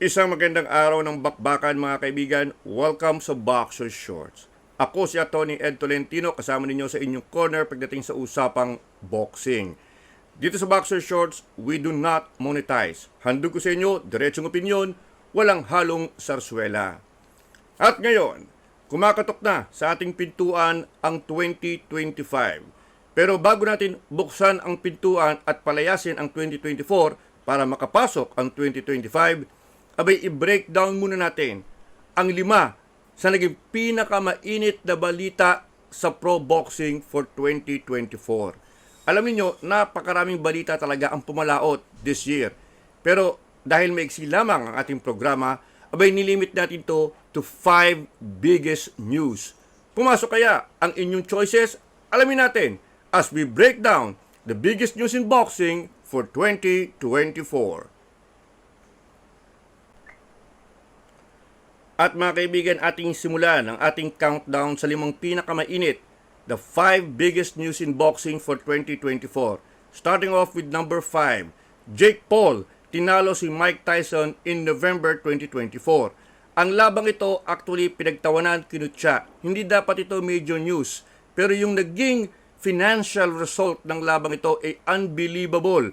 Isang magandang araw ng bakbakan mga kaibigan. Welcome sa Boxer Shorts. Ako si Atty. Ed Tolentino kasama ninyo sa inyong corner pagdating sa usapang boxing. Dito sa Boxer Shorts, we do not monetize. Handog ko sa inyo, diretsong opinyon, walang halong sarswela. At ngayon, kumakatok na sa ating pintuan ang 2025. Pero bago natin buksan ang pintuan at palayasin ang 2024 para makapasok ang 2025, abay i-breakdown muna natin ang lima sa naging pinakamainit na balita sa pro boxing for 2024. Alam niyo, napakaraming balita talaga ang pumalaot this year. Pero dahil maiksi lamang ang ating programa, abay nilimit natin to to 5 biggest news. Pumasok kaya ang inyong choices? Alamin natin as we break down the biggest news in boxing for 2024. At mga kaibigan, ating simulan ang ating countdown sa limang pinakamainit, the 5 biggest news in boxing for 2024. Starting off with number 5, Jake Paul tinalo si Mike Tyson in November 2024. Ang labang ito actually pinagtawanan kinutya. Hindi dapat ito major news. Pero yung naging financial result ng labang ito ay unbelievable.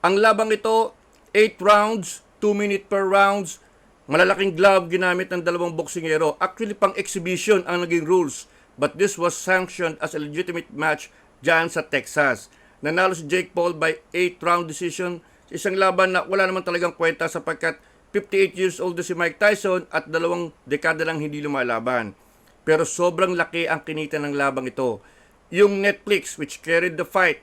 Ang labang ito, 8 rounds, 2 minute per rounds, Malalaking glove ginamit ng dalawang boksingero. Actually, pang exhibition ang naging rules. But this was sanctioned as a legitimate match dyan sa Texas. Nanalo si Jake Paul by 8-round decision. Isang laban na wala naman talagang kwenta sapagkat 58 years old si Mike Tyson at dalawang dekada lang hindi lumalaban. Pero sobrang laki ang kinita ng labang ito. Yung Netflix, which carried the fight,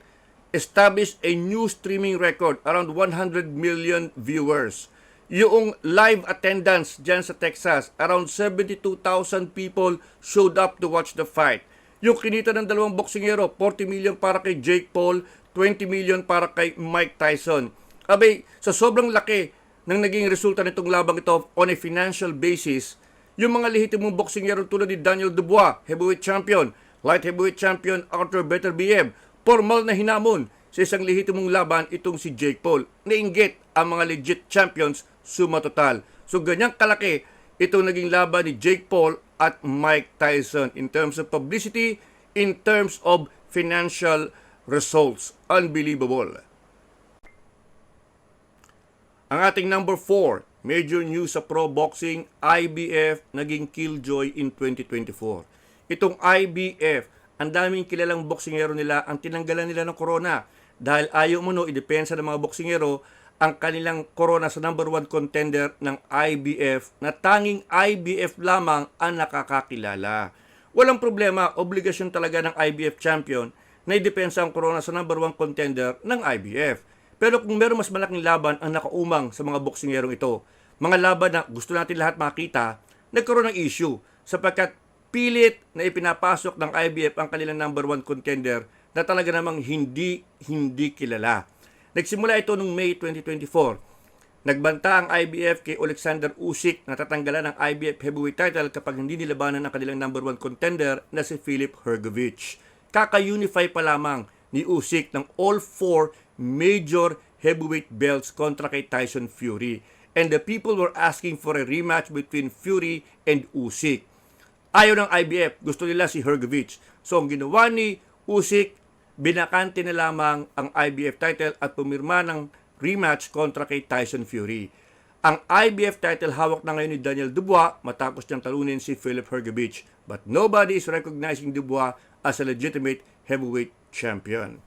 established a new streaming record around 100 million viewers yung live attendance dyan sa Texas, around 72,000 people showed up to watch the fight. Yung kinita ng dalawang boksingero, 40 million para kay Jake Paul, 20 million para kay Mike Tyson. Abay, sa sobrang laki ng naging resulta nitong labang ito on a financial basis, yung mga lehitimong boksingero tulad ni Daniel Dubois, heavyweight champion, light heavyweight champion Arthur Beterbiev, formal na hinamon sa isang lehitimong laban itong si Jake Paul. Nainggit ang mga legit champions suma total. So ganyang kalaki itong naging laban ni Jake Paul at Mike Tyson in terms of publicity, in terms of financial results. Unbelievable. Ang ating number 4, major news sa pro boxing, IBF naging killjoy in 2024. Itong IBF, ang daming kilalang boksingero nila ang tinanggalan nila ng corona dahil ayaw mo no, idepensa ng mga boksingero ang kanilang corona sa number one contender ng IBF na tanging IBF lamang ang nakakakilala. Walang problema, obligasyon talaga ng IBF champion na idepensa ang corona sa number one contender ng IBF. Pero kung meron mas malaking laban ang nakaumang sa mga boksingerong ito, mga laban na gusto natin lahat makita, nagkaroon ng issue sapagkat pilit na ipinapasok ng IBF ang kanilang number one contender na talaga namang hindi hindi kilala. Nagsimula ito noong May 2024. Nagbanta ang IBF kay Alexander Usyk na tatanggalan ng IBF heavyweight title kapag hindi nilabanan ang kanilang number one contender na si Philip Hergovich. Kaka-unify pa lamang ni Usyk ng all four major heavyweight belts kontra kay Tyson Fury. And the people were asking for a rematch between Fury and Usyk. Ayaw ng IBF, gusto nila si Hergovich. So ang ginawa ni Usyk, binakante na lamang ang IBF title at pumirma ng rematch kontra kay Tyson Fury. Ang IBF title hawak na ngayon ni Daniel Dubois matapos niyang talunin si Philip Hergovich. But nobody is recognizing Dubois as a legitimate heavyweight champion.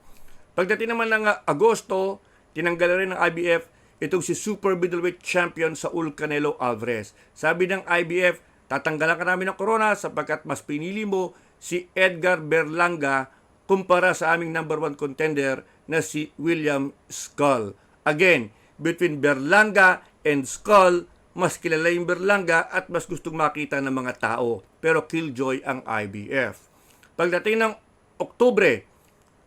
Pagdating naman ng Agosto, tinanggal rin ng IBF itong si super middleweight champion Saul Canelo Alvarez. Sabi ng IBF, tatanggalan ka namin ng corona sapagkat mas pinili mo si Edgar Berlanga kumpara sa aming number one contender na si William Skull. Again, between Berlanga and Skull, mas kilala yung Berlanga at mas gustong makita ng mga tao. Pero killjoy ang IBF. Pagdating ng Oktubre,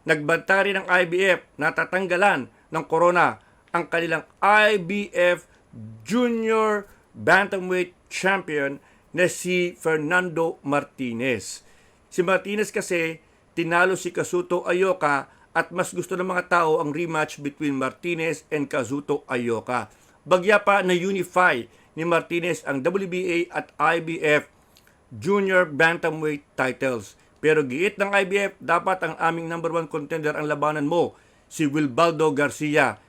nagbanta rin ng IBF na tatanggalan ng corona ang kanilang IBF Junior Bantamweight Champion na si Fernando Martinez. Si Martinez kasi tinalo si Kazuto Ayoka at mas gusto ng mga tao ang rematch between Martinez and Kazuto Ayoka. Bagya pa na unify ni Martinez ang WBA at IBF Junior Bantamweight titles. Pero giit ng IBF, dapat ang aming number one contender ang labanan mo, si Wilbaldo Garcia.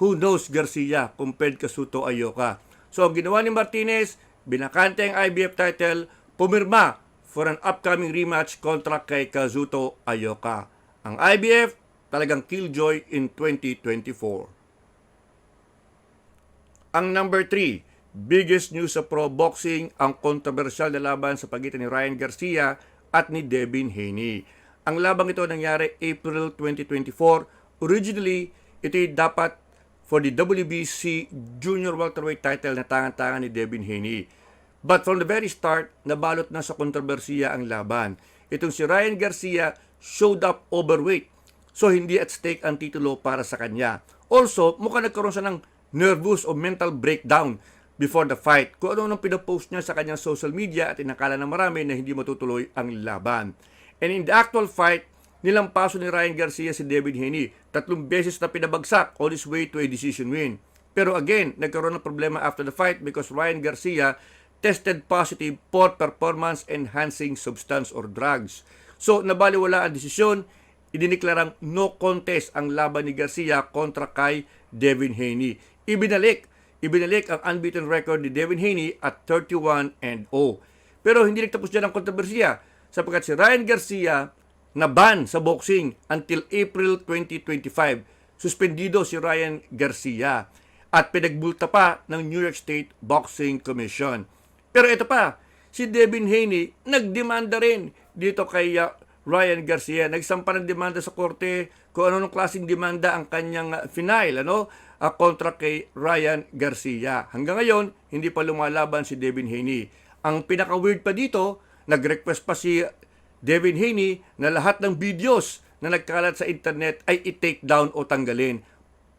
Who knows Garcia compared ka Suto Ayoka. So ginawa ni Martinez, binakante ang IBF title, pumirma for an upcoming rematch kontra kay Kazuto Ayoka. Ang IBF talagang killjoy in 2024. Ang number 3, biggest news sa pro boxing, ang kontrobersyal na laban sa pagitan ni Ryan Garcia at ni Devin Haney. Ang labang ito nangyari April 2024. Originally, ito'y dapat for the WBC Junior Welterweight title na tangan-tangan ni Devin Haney. But from the very start, nabalot na sa kontrobersiya ang laban. Itong si Ryan Garcia showed up overweight. So hindi at stake ang titulo para sa kanya. Also, mukhang nagkaroon siya ng nervous o mental breakdown before the fight. Kung ano nang pinapost niya sa kanyang social media at inakala ng marami na hindi matutuloy ang laban. And in the actual fight, nilampaso ni Ryan Garcia si David Haney. Tatlong beses na pinabagsak on his way to a decision win. Pero again, nagkaroon ng problema after the fight because Ryan Garcia tested positive for performance enhancing substance or drugs. So, nabaliwala ang desisyon, idiniklarang no contest ang laban ni Garcia kontra kay Devin Haney. Ibinalik, ibinalik ang unbeaten record ni Devin Haney at 31 and 0. Pero hindi nagtapos dyan ang kontrobersiya sapagkat si Ryan Garcia na ban sa boxing until April 2025. Suspendido si Ryan Garcia at pinagbulta pa ng New York State Boxing Commission. Pero ito pa, si Devin Haney nagdemanda rin dito kay uh, Ryan Garcia. Nagsampa ng demanda sa korte kung ano nung klaseng demanda ang kanyang uh, final, ano, uh, kontra kay Ryan Garcia. Hanggang ngayon, hindi pa lumalaban si Devin Haney. Ang pinaka-weird pa dito, nag-request pa si Devin Haney na lahat ng videos na nagkalat sa internet ay i-take down o tanggalin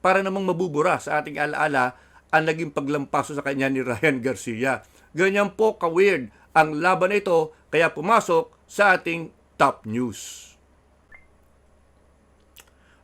para namang mabubura sa ating alaala ang naging paglampaso sa kanya ni Ryan Garcia. Ganyan po ka-weird ang laban na ito kaya pumasok sa ating top news.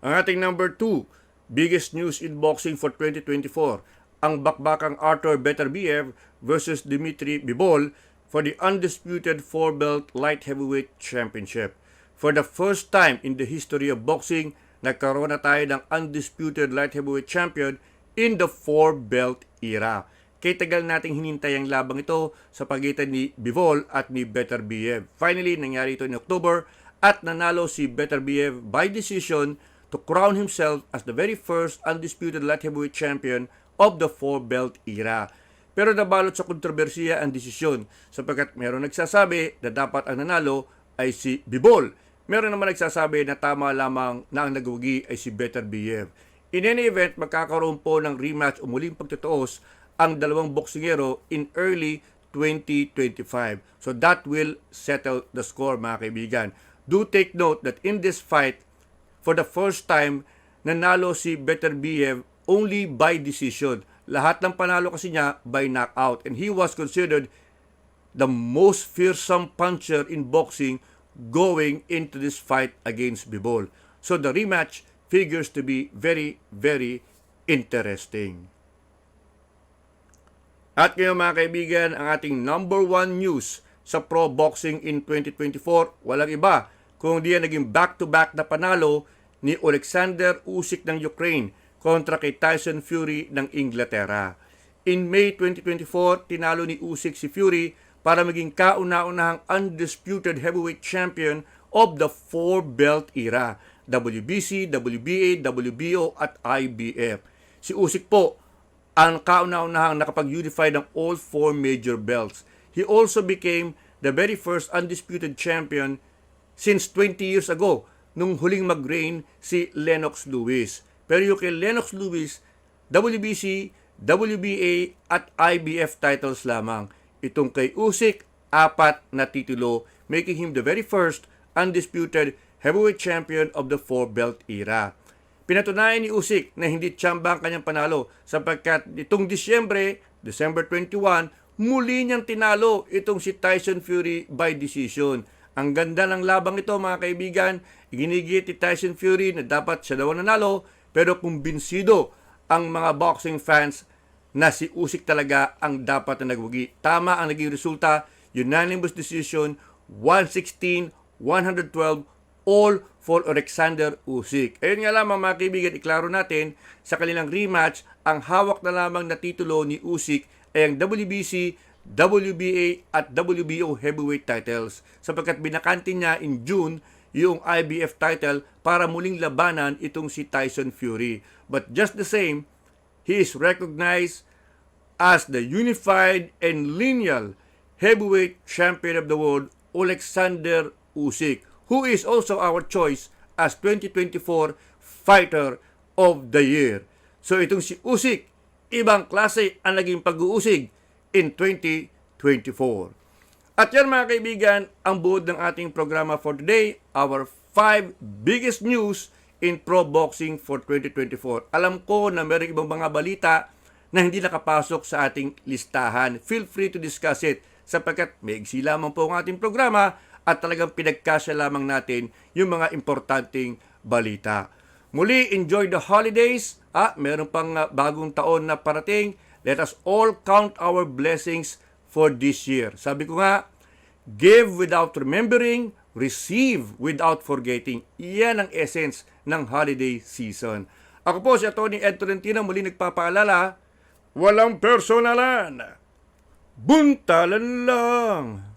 Ang ating number 2, biggest news in boxing for 2024, ang bakbakang Arthur Beterbiev versus Dimitri Bivol for the undisputed four-belt light heavyweight championship. For the first time in the history of boxing, nagkaroon na tayo ng undisputed light heavyweight champion in the four-belt era. Kaya tagal nating hinintay ang labang ito sa pagitan ni Bivol at ni Beterbiev. Finally, nangyari ito in October at nanalo si Beterbiev by decision to crown himself as the very first undisputed light heavyweight champion of the four-belt era. Pero nabalot sa kontrobersiya ang desisyon sapagkat meron nagsasabi na dapat ang nanalo ay si Bibol. Meron naman nagsasabi na tama lamang na ang nagwagi ay si Beterbiev. In any event, magkakaroon po ng rematch o muling pagtutuos ang dalawang boksingero in early 2025. So that will settle the score mga kaibigan. Do take note that in this fight, for the first time, nanalo si Beterbiev only by decision. Lahat ng panalo kasi niya by knockout. And he was considered the most fearsome puncher in boxing going into this fight against Bibol. So the rematch figures to be very, very interesting. At ngayon mga kaibigan, ang ating number one news sa pro boxing in 2024, walang iba kung di yan naging back-to-back na panalo ni Alexander Usyk ng Ukraine kontra kay Tyson Fury ng Inglaterra. In May 2024, tinalo ni Usyk si Fury para maging kauna-unahang undisputed heavyweight champion of the four-belt era, WBC, WBA, WBO at IBF. Si Usyk po ang kauna-unahang nakapag-unify ng all four major belts. He also became the very first undisputed champion since 20 years ago nung huling mag-reign si Lennox Lewis. Pero yung kay Lennox Lewis, WBC, WBA at IBF titles lamang. Itong kay Usyk, apat na titulo, making him the very first undisputed heavyweight champion of the four-belt era. Pinatunayan ni Usyk na hindi tsamba ang kanyang panalo sapagkat itong Disyembre, December 21, muli niyang tinalo itong si Tyson Fury by decision. Ang ganda ng labang ito mga kaibigan, ginigit ni Tyson Fury na dapat siya daw nanalo pero kumbinsido ang mga boxing fans na si Usyk talaga ang dapat na nagwagi. Tama ang naging resulta, unanimous decision, 116, 112, all for Alexander Usyk. Ayun nga lamang mga kaibigan, iklaro natin, sa kanilang rematch, ang hawak na lamang na titulo ni Usyk ay ang WBC, WBA at WBO heavyweight titles sapagkat binakante niya in June yung IBF title para muling labanan itong si Tyson Fury. But just the same, he is recognized as the unified and lineal heavyweight champion of the world, Alexander Usyk, who is also our choice as 2024 Fighter of the Year. So itong si Usyk, ibang klase ang naging pag-uusig in 2024. At yan mga kaibigan, ang buod ng ating programa for today, our five biggest news in pro boxing for 2024. Alam ko na meron ibang mga balita na hindi nakapasok sa ating listahan. Feel free to discuss it sapagkat may lamang po ang ating programa at talagang pinagkasya lamang natin yung mga importanteng balita. Muli, enjoy the holidays. Ah, meron pang ah, bagong taon na parating. Let us all count our blessings for this year. Sabi ko nga, give without remembering, receive without forgetting. Iyan ang essence ng holiday season. Ako po si Atty. Ed Tolentino muli nagpapaalala, walang personalan. Buntalan lang.